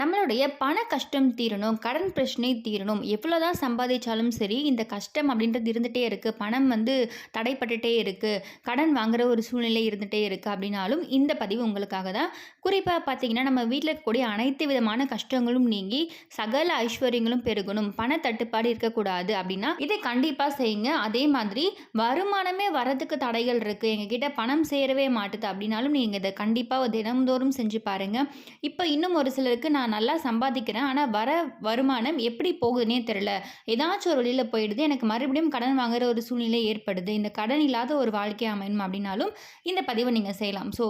நம்மளுடைய பண கஷ்டம் தீரணும், கடன் பிரச்சனை தீரணும். எவ்வளோதான் சம்பாதிச்சாலும் சரி, இந்த கஷ்டம் அப்படின்றது இருந்துகிட்டே இருக்குது பணம் வந்து தடைப்பட்டுட்டே இருக்குது கடன் வாங்குகிற ஒரு சூழ்நிலை இருந்துகிட்டே இருக்குது அப்படின்னாலும், இந்த பதிவு உங்களுக்காக தான். குறிப்பாக பார்த்தீங்கன்னா, நம்ம வீட்டில் இருக்கக்கூடிய அனைத்து விதமான கஷ்டங்களும் நீங்கி, சகல ஐஸ்வர்யங்களும் பெருகணும். பண தட்டுப்பாடு இருக்கக்கூடாது அப்படின்னா, இதை கண்டிப்பாக செய்யுங்க. அதே மாதிரி வருமானமே வரதுக்கு தடைகள் இருக்குது எங்ககிட்ட பணம் சேரவே மாட்டுது அப்படின்னாலும், நீங்கள் இதை கண்டிப்பாக தினம்தோறும் செஞ்சு பாருங்கள் இப்போ இன்னும் ஒரு சிலருக்கு நான் நான் நல்லா சம்பாதிக்கிறேன். ஆனால் வர வருமானம் எப்படி போகுதுன்னே தெரில ஏதாச்சும் ஒரு வழியில் போயிடுது. எனக்கு மறுபடியும் கடன் வாங்குற ஒரு சூழ்நிலை ஏற்படுது. இந்த கடன் இல்லாத ஒரு வாழ்க்கை அமையணும் அப்படின்னாலும், இந்த பதிவை நீங்கள் செய்யலாம். ஸோ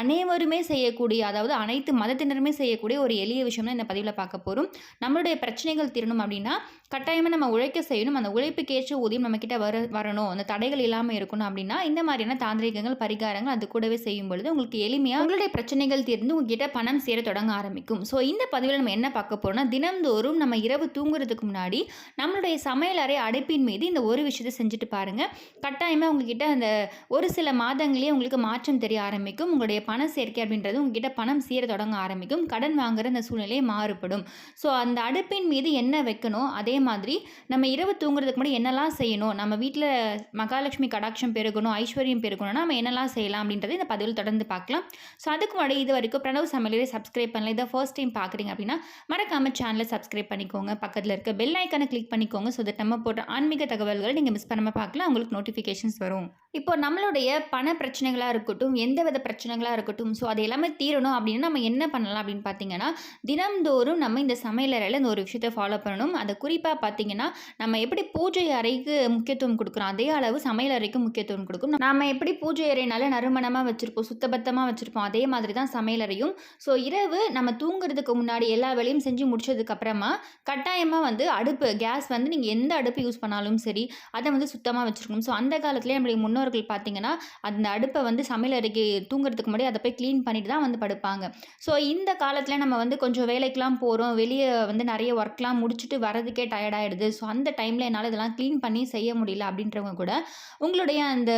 அனைவருமே செய்யக்கூடிய அதாவது அனைத்து மதத்தினருமே செய்யக்கூடிய ஒரு எளிய விஷயம் தான் இந்த பதிவில் பார்க்க போகிறோம் நம்மளுடைய பிரச்சனைகள் தீரணும் அப்படின்னா, கட்டாயமாக நம்ம உழைக்க செய்யணும். அந்த உழைப்புக்கேற்ற ஊதியம் நம்மக்கிட்ட வர வரணும். அந்த தடைகள் இல்லாமல் இருக்கணும் அப்படின்னா, இந்த மாதிரியான தாந்திரிகங்கள் பரிகாரங்கள் அது கூடவே செய்யும் பொழுது, உங்களுக்கு எளிமையாக உங்களுடைய பிரச்சனைகள் தீர்ந்து உங்ககிட்ட பணம் சேர தொடங்க ஆரம்பிக்கும். ஸோ இந்த பதிவில் நம்ம என்ன பார்க்க போகிறோம்னா தினம்தோறும் நம்ம இரவு தூங்குறதுக்கு முன்னாடி, நம்மளுடைய சமையல் அறை அடைப்பின் மீது இந்த ஒரு விஷயத்தை செஞ்சுட்டு பாருங்கள் கட்டாயமாக உங்ககிட்ட அந்த ஒரு சில மாதங்களே உங்களுக்கு மாற்றம் தெரிய ஆரம்பிக்கும். உங்களுடைய பண சேர்க்கை அப்படின்றது உங்ககிட்ட பணம் சீர தொடங்க ஆரம்பிக்கும். கடன் வாங்குற அந்த சூழ்நிலை மாறுபடும். ஸோ அந்த அடுப்பின் மீது என்ன வைக்கணும், அதே மாதிரி நம்ம இரவு தூங்குறதுக்கு முன்னாடி என்னெல்லாம் செய்யணும், நம்ம வீட்டில் மகாலட்சுமி கடாட்சம் பெருகணும், ஐஸ்வர்யம் பெருகணும்னா நம்ம என்னலாம் செய்யலாம் அப்படின்றத இந்த பதிவில் தொடர்ந்து பார்க்கலாம். ஸோ அதுக்கு முன்னாடி இது வரைக்கும் பிரணவ் சமையலறை சப்ஸ்கிரைப் பண்ணல. இதை ஃபர்ஸ்ட் டைம் பார்க்குறீங்க அப்படின்னா, மறக்காமல் சேனலை சப்ஸ்கிரைப் பண்ணிக்கோங்க. பக்கத்தில் இருக்க பெல் ஐகான கிளிக் பண்ணிக்கோங்க. ஸோ தட் நம்ம போடுற ஆன்மீக தகவல்களை நீங்கள் மிஸ் பண்ணாமல் பார்க்கலாம். உங்களுக்கு நோட்டிஃபிகேஷன்ஸ் வரும். இப்போ நம்மளுடைய பண பிரச்சனைகளாக இருக்கட்டும், எந்த வித பிரச்சனைகளாக இருக்கட்டும், ஸோ அது எல்லாமே தீரணும் அப்படின்னா நம்ம என்ன பண்ணலாம் அப்படின்னு பார்த்தீங்கன்னா, தினம்தோறும் நம்ம இந்த சமையலறையில் இந்த ஒரு விஷயத்தை ஃபாலோ பண்ணணும். அதை குறிப்பாக பார்த்தீங்கன்னா, நம்ம எப்படி பூஜை அறைக்கு முக்கியத்துவம் கொடுக்குறோம் அதே அளவு சமையல் அறைக்கும் முக்கியத்துவம் கொடுக்கும் நம்ம எப்படி பூஜை அறைனால நறுமணமாக வச்சுருப்போம் சுத்தபத்தமாக வச்சுருப்போம் அதே மாதிரி தான் சமையல் அறையும். ஸோ இரவு நம்ம தூங்குறதுக்கு முன்னாடி எல்லா வேலையும் செஞ்சு முடிச்சதுக்கப்புறமா கட்டாயமாக வந்து அடுப்பு கேஸ் வந்து நீங்கள் எந்த அடுப்பு யூஸ் பண்ணாலும் சரி, அதை வந்து சுத்தமாக வச்சுருக்கணும் ஸோ அந்த காலத்திலேயே முன்னோர் முன்னோர்கள் பார்த்திங்கன்னா அந்த அடுப்பை வந்து சமையல் அறைக்கு தூங்குறதுக்கு முன்னாடி அதை போய் க்ளீன் பண்ணிட்டு தான் வந்து படுப்பாங்க. ஸோ இந்த காலத்தில் நம்ம வந்து கொஞ்சம் வேலைக்கெலாம் போகிறோம் வெளியே வந்து நிறைய ஒர்க்லாம் முடிச்சுட்டு வரதுக்கே டயர்ட் ஆயிடுது. ஸோ அந்த டைமில் என்னால் இதெல்லாம் க்ளீன் பண்ணி செய்ய முடியல அப்படின்றவங்க கூட, உங்களுடைய அந்த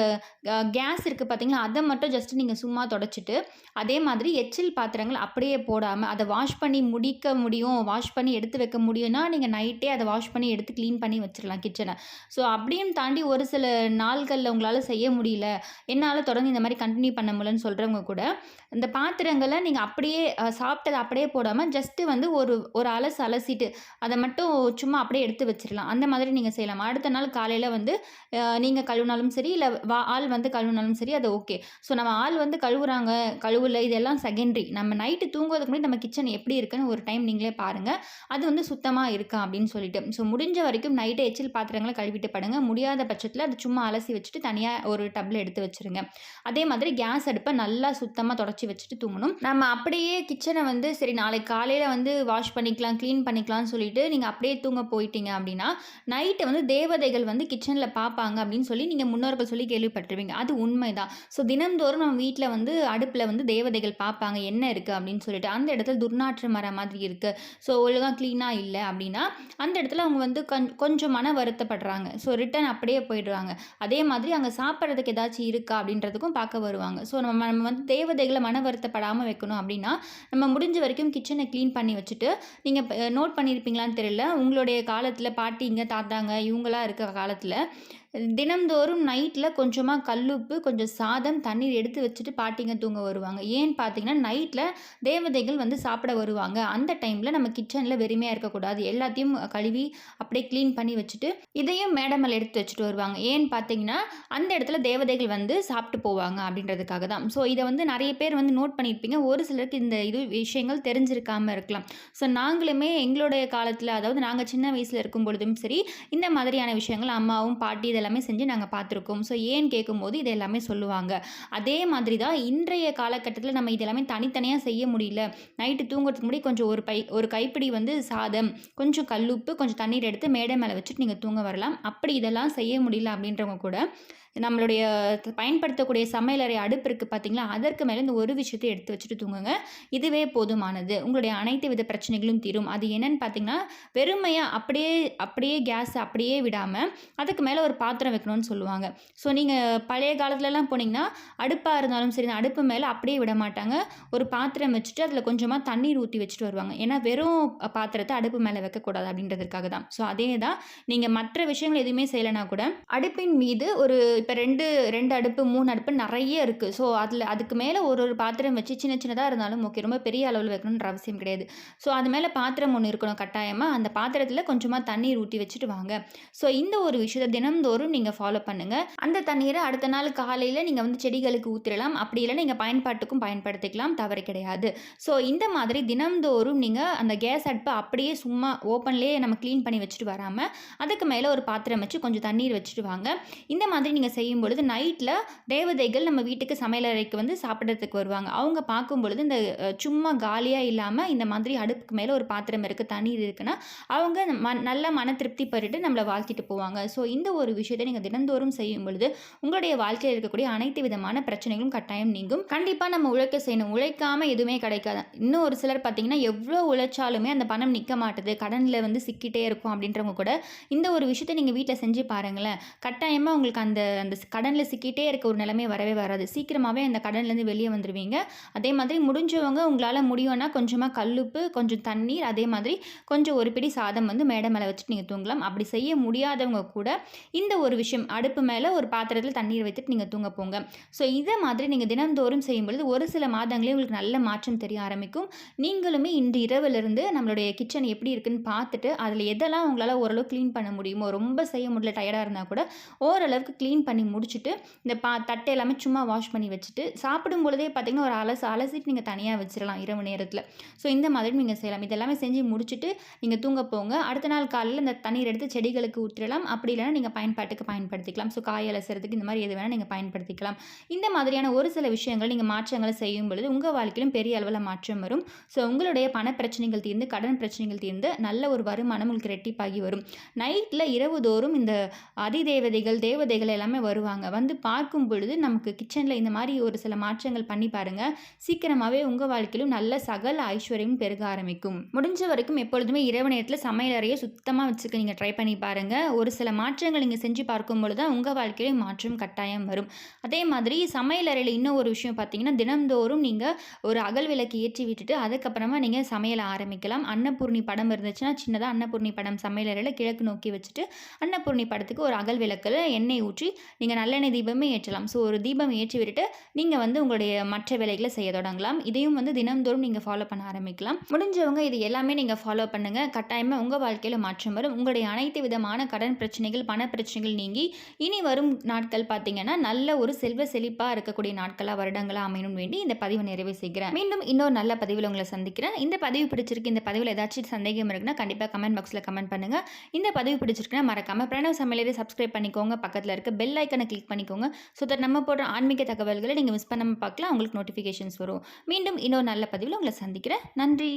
கேஸ் இருக்குது பார்த்தீங்களா, அதை மட்டும் ஜஸ்ட் நீங்கள் சும்மா தொடச்சிட்டு அதே மாதிரி எச்சில் பாத்திரங்கள் அப்படியே போடாமல் அதை வாஷ் பண்ணி முடிக்க முடியும், வாஷ் பண்ணி எடுத்து வைக்க முடியும்னா, நீங்கள் நைட்டே அதை வாஷ் பண்ணி எடுத்து க்ளீன் பண்ணி வச்சிடலாம் கிச்சனை ஸோ அப்படியும் தாண்டி ஒரு சில நாள்களில் உங்களால் செய்ய முடியல, என்னால் தொடர்ந்து இந்த மாதிரி கண்டினியூ பண்ண முடியலன்னு சொல்கிறவங்க கூட, இந்த பாத்திரங்களை நீங்கள் அப்படியே சாப்பிட்டதை அப்படியே போடாமல் ஜஸ்ட்டு வந்து ஒரு ஒரு அலசு அலசிட்டு, அதை மட்டும் சும்மா அப்படியே எடுத்து வச்சிடலாம் அந்த மாதிரி நீங்கள் செய்யலாம். அடுத்த நாள் காலையில் வந்து நீங்கள் கழுவினாலும் சரி, இல்லை வா ஆள் வந்து கழுவினாலும் சரி, அது ஓகே. ஸோ நம்ம ஆள் வந்து கழுவுறாங்க, கழுவல இதெல்லாம் செகண்டரி. நம்ம நைட்டு தூங்குறதுக்கு முன்னாடி நம்ம கிச்சன் எப்படி இருக்குன்னு ஒரு டைம் நீங்களே பாருங்கள் அது வந்து சுத்தமாக இருக்கா அப்படின்னு சொல்லிட்டு. ஸோ முடிஞ்ச வரைக்கும் நைட்டே எச்சில் பாத்திரங்களை கழுவிட்டு படுங்க. முடியாத பட்சத்தில் அது சும்மா அலசி வச்சுட்டு தனியாக ஒரு டப்பில் எடுத்து வச்சுருங்க. அதே மாதிரி கேஸ் அடுப்பை நல்லா சுத்தமாக தொடச்சி வச்சுட்டு தூங்கணும். நம்ம அப்படியே கிச்சனை வந்து சரி நாளைக்கு காலையில் வந்து வாஷ் பண்ணிக்கலாம், கிளீன் பண்ணிக்கலாம்னு சொல்லிட்டு நீங்கள் அப்படியே தூங்க போயிட்டீங்க அப்படின்னா, நைட்டு வந்து தேவதைகள் வந்து கிச்சனில் பார்ப்பாங்க அப்படின்னு சொல்லி நீங்கள் முன்னோர்கள் சொல்லி கேள்விப்பட்டிருவீங்க அது உண்மைதான். ஸோ தினந்தோறும் நம்ம வீட்டில் வந்து அடுப்பில் வந்து தேவதைகள் பார்ப்பாங்க. என்ன இருக்குது அப்படின்னு சொல்லிட்டு. அந்த இடத்துல துர்நாற்று மர மாதிரி இருக்குது ஸோ ஒழுங்காக க்ளீனாக இல்லை அப்படின்னா, அந்த இடத்துல அவங்க வந்து கொஞ்சம் மன வருத்தப்படுறாங்க. ஸோ ரிட்டர்ன் அப்படியே போயிடுறாங்க. அதே மாதிரி அங்க சாப்பிட்றதுக்கு ஏதாச்சும் இருக்கா அப்படின்றதுக்கும் பார்க்க வருவாங்க. ஸோ நம்ம நம்ம வந்து தேவதைகளை மன வருத்தப்படாமல் வைக்கணும் அப்படின்னா, நம்ம முடிஞ்ச வரைக்கும் கிச்சனை க்ளீன் பண்ணி வச்சுட்டு, நீங்கள் நோட் பண்ணியிருப்பீங்களான்னு தெரியல. உங்களுடைய காலத்தில் பாட்டிங்க, தாத்தாங்க இவங்களா இருக்க காலத்தில் தினம்தோறும் நைட்டில் கொஞ்சமாக கல்லுப்பு, கொஞ்சம் சாதம், தண்ணீர் எடுத்து வச்சுட்டு பாட்டிங்க தூங்க வருவாங்க. ஏன்னு பார்த்தீங்கன்னா, நைட்டில் தேவதைகள் வந்து சாப்பிட வருவாங்க. அந்த டைமில் நம்ம கிச்சனில் வெறுமையாக இருக்கக்கூடாது. எல்லாத்தையும் கழுவி அப்படியே கிளீன் பண்ணி வச்சுட்டு, இதையும் மேட எடுத்து வச்சுட்டு வருவாங்க. ஏன்னு பார்த்தீங்கன்னா, அந்த இடத்துல தேவதைகள் வந்து சாப்பிட்டு போவாங்க அப்படின்றதுக்காக தான். ஸோ இதை வந்து நிறைய பேர் வந்து நோட் பண்ணியிருப்பீங்க. ஒரு சிலருக்கு இந்த இது விஷயங்கள் தெரிஞ்சிருக்காம இருக்கலாம். ஸோ நாங்களுமே எங்களுடைய காலத்தில் அதாவது நாங்கள் சின்ன வயசில் இருக்கும் பொழுதும் சரி, இந்த மாதிரியான விஷயங்கள் அம்மாவும், பாட்டி இதெல்லாம் எல்லாமே செஞ்சு நாங்கள் பார்த்துருக்கோம். ஸோ ஏன்னு கேட்கும்போது இது எல்லாமே சொல்லுவாங்க. அதே மாதிரி தான் இன்றைய காலகட்டத்தில் நம்ம இதெல்லாமே தனித்தனியாக செய்ய முடியல. நைட்டு தூங்குறதுக்கு முன்னாடி கொஞ்சம் ஒரு பை ஒரு கைப்பிடி வந்து சாதம், கொஞ்சம் கல்லுப்பு, கொஞ்சம் தண்ணீர் எடுத்து மேடை மேலே வச்சுட்டு நீங்கள் தூங்க வரலாம். அப்படி இதெல்லாம் செய்ய முடியல அப்படின்றவங்க கூட, நம்மளுடைய பயன்படுத்தக்கூடிய சமையலறை அடுப்பு இருக்குது பார்த்தீங்களா அதற்கு மேலே இந்த ஒரு விஷயத்தை எடுத்து வச்சுட்டு தூங்குங்க. இதுவே போதுமானது. உங்களுடைய அனைத்து வித பிரச்சனைகளும் தீரும். அது என்னன்னு பார்த்தீங்கன்னா வெறுமையாக அப்படியே அப்படியே கேஸ் அப்படியே விடாமல் அதுக்கு மேலே ஒரு பாத்திரம் வைக்கணும்னு சொல்லுவாங்க. ஸோ நீங்கள் பழைய காலத்துலலாம் போனீங்கன்னா அடுப்பாக இருந்தாலும் சரி அடுப்பு மேலே அப்படியே விட மாட்டாங்க. ஒரு பாத்திரம் வச்சுட்டு அதில் கொஞ்சமாக தண்ணீர் ஊற்றி வச்சுட்டு வருவாங்க. ஏன்னா வெறும் பாத்திரத்தை அடுப்பு மேலே வைக்கக்கூடாது அப்படின்றதுக்காக தான். ஸோ அதே தான் நீங்கள் மற்ற விஷயங்கள் எதுவுமே செய்யலைனா கூட அடுப்பின் மீது ஒரு இப்போ ரெண்டு ரெண்டு அடுப்பு மூணு அடுப்பு நிறைய இருக்குது ஸோ அதில் அதுக்கு மேலே ஒரு ஒரு பாத்திரம் வச்சு சின்ன சின்னதாக இருந்தாலும் ஓகே ரொம்ப பெரிய அளவில் வைக்கணுன்ற அவசியம் கிடையாது. ஸோ அது மேலே பாத்திரம் ஒன்று இருக்கணும் கட்டாயமாக அந்த பாத்திரத்தில் கொஞ்சமாக தண்ணீர் ஊற்றி வச்சுட்டு வாங்க. ஸோ இந்த ஒரு விஷயத்தை தினம்தோறும் நீங்கள் ஃபாலோ பண்ணுங்கள் அந்த தண்ணீரை அடுத்த நாள் காலையில் நீங்கள் வந்து செடிகளுக்கு ஊற்றிடலாம் அப்படி இல்லை நீங்கள் பயன்பாட்டுக்கும் பயன்படுத்திக்கலாம். தவறு கிடையாது. ஸோ இந்த மாதிரி தினம்தோறும் நீங்கள் அந்த கேஸ் அடுப்பை அப்படியே சும்மா ஓப்பன்லேயே நம்ம க்ளீன் பண்ணி வச்சுட்டு வராமல் அதுக்கு மேலே ஒரு பாத்திரம் வச்சு கொஞ்சம் தண்ணீர் வச்சுட்டு வாங்க. இந்த மாதிரி நீங்கள் செய்யும் பொழுது நைட்டில் தேவதைகள் நம்ம வீட்டுக்கு சமையலறைக்கு வந்து சாப்பிட்றதுக்கு வருவாங்க. அவங்க பார்க்கும் பொழுது இந்த சும்மா காலியாக இல்லாமல் இந்த மாதிரி அடுப்புக்கு மேலே ஒரு பாத்திரம் இருக்குது தண்ணீர் இருக்குன்னா அவங்க ம நல்ல மன திருப்தி பெறுட்டு நம்மளை வாழ்த்திட்டு போவாங்க. ஸோ இந்த ஒரு விஷயத்தை நீங்கள் தினந்தோறும் செய்யும் பொழுது உங்களுடைய வாழ்க்கையில் இருக்கக்கூடிய அனைத்து விதமான பிரச்சனைகளும் கட்டாயம் நீங்கும். கண்டிப்பாக நம்ம உழைக்க செய்யணும். உழைக்காமல் எதுவுமே கிடைக்காது. இன்னும் ஒரு சிலர் பார்த்தீங்கன்னா எவ்வளோ உழைச்சாலுமே அந்த பணம் நிற்க மாட்டுது. கடனில் வந்து சிக்கிட்டே இருக்கும் அப்படின்றவங்க கூட இந்த ஒரு விஷயத்தை நீங்கள் வீட்டில் செஞ்சு பாருங்களேன். கட்டாயமாக உங்களுக்கு அந்த அந்த கடனில் சிக்கிட்டே இருக்க ஒரு நிலைமை வரவே வராது. சீக்கிரமாகவே அந்த கடன்லேருந்து வெளியே வந்துடுவீங்க அதே மாதிரி முடிஞ்சவங்க உங்களால் முடியும்னா கொஞ்சமாக கல்லுப்பு கொஞ்சம் தண்ணீர் அதே மாதிரி கொஞ்சம் ஒரு பிடி சாதம் வந்து மேடை மேலே வச்சுட்டு நீங்கள் தூங்கலாம். அப்படி செய்ய முடியாதவங்க கூட இந்த ஒரு விஷயம் அடுப்பு மேலே ஒரு பாத்திரத்தில் தண்ணீர் வைத்துட்டு நீங்கள் தூங்க போங்க. ஸோ இதை மாதிரி நீங்கள் தினந்தோறும் செய்யும்பொழுது ஒரு சில மாதங்களே உங்களுக்கு நல்ல மாற்றம் தெரிய ஆரம்பிக்கும். நீங்களுமே இன்று இரவிலிருந்து நம்மளுடைய கிச்சன் எப்படி இருக்குன்னு பார்த்துட்டு அதில் எதெல்லாம் உங்களால் ஓரளவு க்ளீன் பண்ண முடியுமோ ரொம்ப செய்ய முடியல டயர்டாக இருந்தால் கூட ஓரளவுக்கு க்ளீன் பண்ணி முடிச்சுட்டு இந்த பா தட்டை எல்லாமே சும்மா வாஷ் பண்ணி வச்சுட்டு சாப்பிடும் பொழுதே பார்த்திங்கன்னா ஒரு அலசு அலசிட்டு நீங்கள் தனியாக வச்சிடலாம் இரவு நேரத்தில். ஸோ இந்த மாதிரி நீங்கள் செய்யலாம். இதெல்லாமே செஞ்சு முடிச்சுட்டு நீங்கள் தூங்க போங்க. அடுத்த நாள் காலையில் இந்த தண்ணீர் எடுத்து செடிகளுக்கு ஊற்றிடலாம் அப்படி இல்லைனா நீங்கள் பயன்பாட்டுக்கு பயன்படுத்திக்கலாம். ஸோ காய் அலசுறதுக்கு இந்த மாதிரி எது வேணால் நீங்கள் பயன்படுத்திக்கலாம். இந்த மாதிரியான ஒரு சில விஷயங்கள் நீங்கள் மாற்றங்களை செய்யும் பொழுது உங்கள் வாழ்க்கையிலும் பெரிய அளவில் மாற்றம் வரும். ஸோ உங்களுடைய பண பிரச்சனைகள் தீர்ந்து கடன் பிரச்சனைகள் தீர்ந்து நல்ல ஒரு வருமானம் உங்களுக்கு ரெட்டிப்பாகி வரும். நைட்டில் இரவு தோறும் இந்த அதிதேவதைகள் தேவதைகள் எல்லாமே வருவாங்க. வந்து பார்க்கும் பொழுது நமக்கு கிச்சனில் இந்த மாதிரி ஒரு சில மாற்றங்கள் பண்ணி பாருங்கள் சீக்கிரமாகவே உங்கள் வாழ்க்கையிலும் நல்ல சகல ஐஸ்வர்யம் பெருக ஆரம்பிக்கும். முடிஞ்ச வரைக்கும் எப்பொழுதுமே இரவு நேரத்தில் சமையல் அறையை சுத்தமாக வச்சுக்க நீங்கள் ட்ரை பண்ணி பாருங்கள் ஒரு சில மாற்றங்கள் நீங்கள் செஞ்சு பார்க்கும் பொழுது தான் உங்கள் வாழ்க்கையிலும் மாற்றம் கட்டாயம் வரும். அதே மாதிரி சமையல் அறையில் இன்னும் ஒரு விஷயம் பார்த்தீங்கன்னா தினந்தோறும் நீங்கள் ஒரு அகல் விளக்கு ஏற்றி விட்டுட்டு அதுக்கப்புறமா நீங்கள் சமையல் ஆரம்பிக்கலாம். அன்னபூர்ணி படம் இருந்துச்சுன்னா சின்னதாக அன்னபூர்ணி படம் சமையல் அறையில் கிழக்கு நோக்கி வச்சுட்டு அன்னபூர்ணி படத்துக்கு ஒரு அகல் விளக்கில் எண்ணெய் ஊற்றி நீங்கள் நல்லெண்ணெய் தீபமே ஏற்றலாம். ஸோ ஒரு தீபம் ஏற்றி விட்டுட்டு நீங்கள் வந்து உங்களுடைய மற்ற வேலைகளை செய்ய தொடங்கலாம். இதையும் வந்து தினந்தோறும் நீங்கள் ஃபாலோ பண்ண ஆரம்பிக்கலாம். முடிஞ்சவங்க இது எல்லாமே நீங்கள் ஃபாலோ பண்ணுங்கள் கட்டாயமாக உங்கள் வாழ்க்கையில் மாற்றம் வரும். உங்களுடைய அனைத்து விதமான கடன் பிரச்சனைகள் பண பிரச்சனைகள் நீங்கி இனி வரும் நாட்கள் பார்த்தீங்கன்னா நல்ல ஒரு செல்வ செழிப்பாக இருக்கக்கூடிய நாட்களாக வருடங்களாக அமையணும் வேண்டி இந்த பதிவு நிறைவு செய்கிறேன். மீண்டும் இன்னொரு நல்ல பதிவில் உங்களை சந்திக்கிறேன். இந்த பதிவு பிடிச்சிருக்கு இந்த பதிவில் ஏதாச்சும் சந்தேகம் இருக்குன்னா கண்டிப்பாக கமெண்ட் பாக்ஸில் கமெண்ட் பண்ணுங்கள் இந்த பதிவு பிடிச்சிருக்குன்னா மறக்காமல் பிரணவ் சமையலரை சப்ஸ்கிரைப் பண்ணிக்கோங்க. பக்கத்தில் இருக்க பெல் ஐக்கனை கிளிக் பண்ணிக்கோங்க. ஸோ தட் நம்ம போடுற ஆன்மீக தகவல்களை நீங்கள் மிஸ் பண்ணாமல் பார்க்கலாம். உங்களுக்கு நோட்டிஃபிகேஷன்ஸ் வரும். மீண்டும் இன்னொரு நல்ல பதிவில் உங்களை சந்திக்கிறேன். நன்றி.